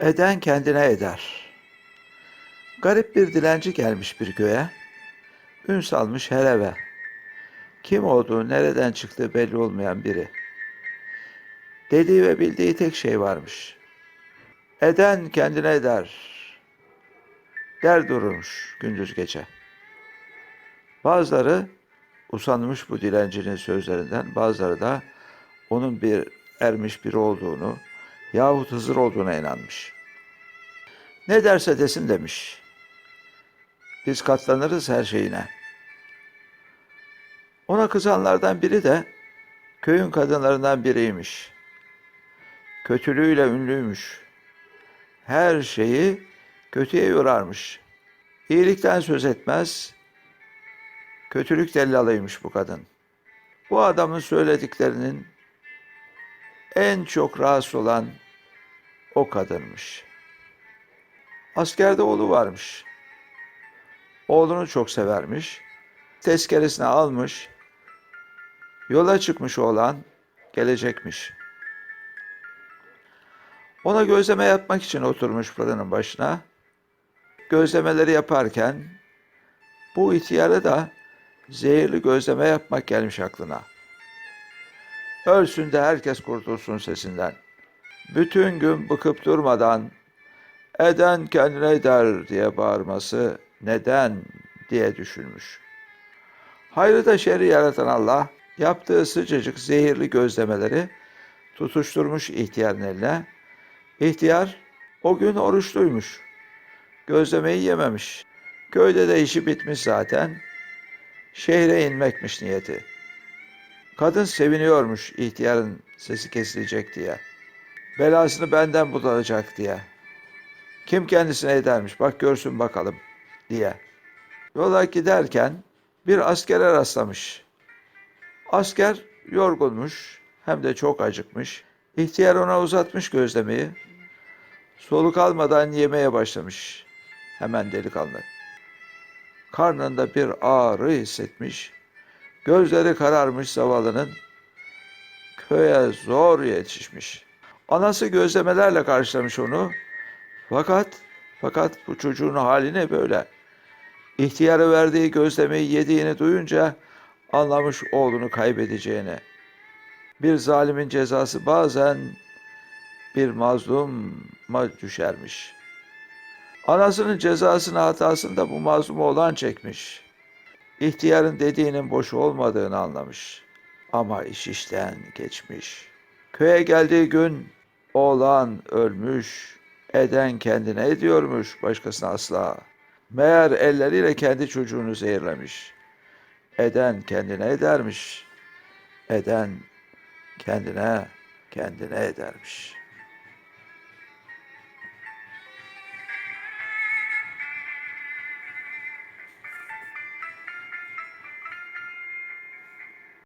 Eden kendine eder. Garip bir dilenci gelmiş bir köye. Ün salmış her eve. Kim olduğu, nereden çıktığı belli olmayan biri. Dediği ve bildiği tek şey varmış. Eden kendine eder. Der dururmuş gündüz gece. Bazıları usanmış bu dilencinin sözlerinden, bazıları da onun bir ermiş biri olduğunu yahut Hızır olduğuna inanmış. Ne derse desin demiş. Biz katlanırız her şeyine. Ona kızanlardan biri de köyün kadınlarından biriymiş. Kötülüğüyle ünlüymüş. Her şeyi kötüye yorarmış. İyilikten söz etmez, kötülük dellalıymış bu kadın. Bu adamın söylediklerinin en çok rahatsız olan o kadınmış. Askerde oğlu varmış. Oğlunu çok severmiş. Tezkeresini almış. Yola çıkmış oğlan gelecekmiş. Ona gözleme yapmak için oturmuş fırının başına. Gözlemeleri yaparken bu ihtiyara da zehirli gözleme yapmak gelmiş aklına. Ölsün de herkes kurtulsun sesinden. Bütün gün bıkıp durmadan eden kendine eder diye bağırması neden diye düşünmüş. Hayrı da şerri yaratan Allah yaptığı sıcacık zehirli gözlemeleri tutuşturmuş ihtiyarın eline. İhtiyar o gün oruçluymuş. Gözlemeyi yememiş. Köyde de işi bitmiş zaten. Şehre inmekmiş niyeti. Kadın seviniyormuş ihtiyarın sesi kesilecek diye. Belasını benden budanacak diye. Kim kendisine edermiş bak görsün bakalım diye. Yola giderken bir askere rastlamış. Asker yorgunmuş hem de çok acıkmış. İhtiyar ona uzatmış gözlemeyi. Soluk almadan yemeye başlamış. Hemen delikanlı. Karnında bir ağrı hissetmiş. Gözleri kararmış zavallının. Köye zor yetişmiş. Anası gözlemelerle karşılamış onu. Fakat, fakat bu çocuğun hali ne böyle? İhtiyara verdiği gözlemeyi yediğini duyunca anlamış oğlunu kaybedeceğini. Bir zalimin cezası bazen bir mazluma düşermiş. Anasının cezasını hatasını da bu mazlum oğlan çekmiş. İhtiyarın dediğinin boş olmadığını anlamış. Ama iş işten geçmiş. Köye geldiği gün oğlan ölmüş, eden kendine ediyormuş, başkasına asla. Meğer elleriyle kendi çocuğunu zehirlemiş. Eden kendine edermiş. Eden kendine kendine edermiş.''